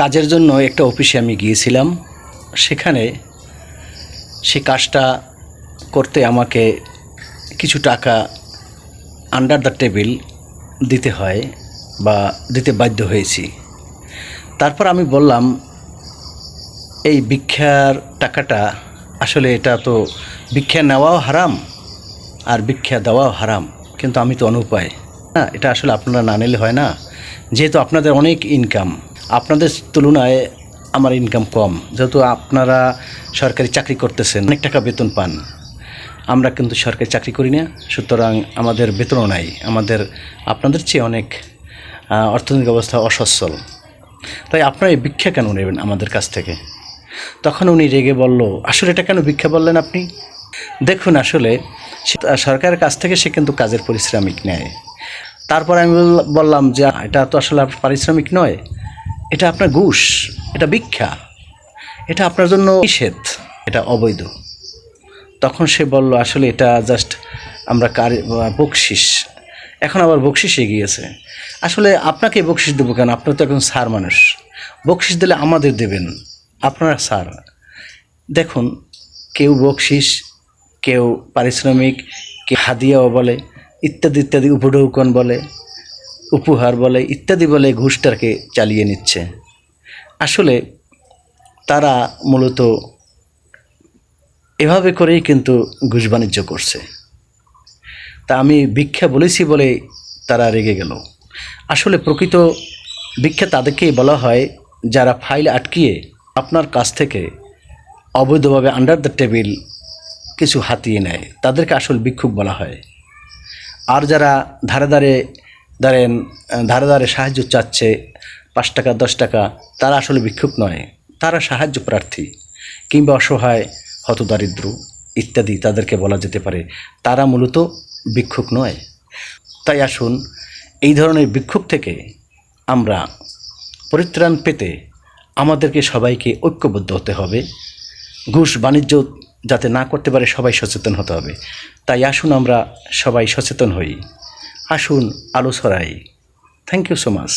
কাজের জন্য একটা অফিসে আমি গিয়েছিলাম। সেখানে সে কাজটা করতে আমাকে কিছু টাকা আন্ডার দ্য টেবিল দিতে হয় বা দিতে বাধ্য হয়েছি। তারপর আমি বললাম, এই ভিক্ষার টাকাটা, আসলে এটা তো ভিক্ষা নেওয়াও হারাম আর ভিক্ষা দেওয়াও হারাম, কিন্তু আমি তো অনুপায়। না, এটা আসলে আপনারা না নিলে হয় না। যেহেতু আপনাদের অনেক ইনকাম আপনাদের তুলনায় আমার ইনকাম কম। যেহেতু আপনারা সরকারি চাকরি করতেছেন, অনেক টাকা বেতন পান। আমরা কিন্তু সরকারি চাকরি করি না, সুতরাং আমাদের বেতনও নাই। আমাদের, আপনাদের চেয়ে অনেক অর্থনৈতিক অবস্থা অসচ্ছল। তাই আপনারা এই ভিক্ষা কেন নেবেন আমাদের কাছ থেকে? তখন উনি রেগে বলল, আসলে এটা কেন ভিক্ষা বললেন আপনি? দেখুন, আসলে সরকারের কাছ থেকে সে কিন্তু কাজের পরিশ্রমিক নেয়। তারপর আমি বল- বললাম যে, এটা তো আসলে পারিশ্রমিক নয়। এটা আপনার ঘুষ, এটা ভিক্ষা, এটা আপনার জন্য নিষেধ, এটা অবৈধ। তখন সে বলল, আসলে এটা জাস্ট আমরা কার, বকশিস। এখন আবার বকশিস এগিয়েছে। আসলে আপনাকে বকশিস দেবো কেন? আপনার তো এখন সার মানুষ। বকশিস দিলে আমাদের দেবেন, আপনারা সার। দেখুন, কেউ বকশিস, কেউ পারিশ্রমিক হাদিয়াও বলে, ইত্যাদি ইত্যাদি, উপঢৌকন বলে। উপহার বলে, ইত্যাদি বলে ঘুষটাকে চালিয়ে নিচ্ছে। আসলে তারা মূলত এভাবে করেই কিন্তু ঘুষ বাণিজ্য করছে। তা আমি ভিক্ষা বলেছি বলে তারা রেগে গেল। আসলে প্রকৃত ভিক্ষা তাদেরকেই বলা হয়, যারা ফাইল আটকিয়ে আপনার কাছ থেকে অবৈধভাবে আন্ডার দ্য টেবিল কিছু হাতিয়ে নেয়। তাদেরকে আসল ভিক্ষুক বলা হয়। আর যারা ধারে ধারে ধরেন ধারে ধারে সাহায্য চাচ্ছে, পাঁচ টাকা, দশ টাকা, তারা আসলে ভিক্ষুক নয়, তারা সাহায্য প্রার্থী কিংবা অসহায়, হতদারিদ্র ইত্যাদি তাদেরকে বলা যেতে পারে। তারা মূলত ভিক্ষুক নয়। তাই আসুন, এই ধরনের ভিক্ষুক থেকে আমরা পরিত্রাণ পেতে আমাদেরকে সবাইকে ঐক্যবদ্ধ হতে হবে। ঘুষ, বাণিজ্য যাতে না করতে পারে, সবাই সচেতন হতে হবে। তাই আসুন আমরা সবাই সচেতন হই। আসুন আলো ছড়াই। Thank you so much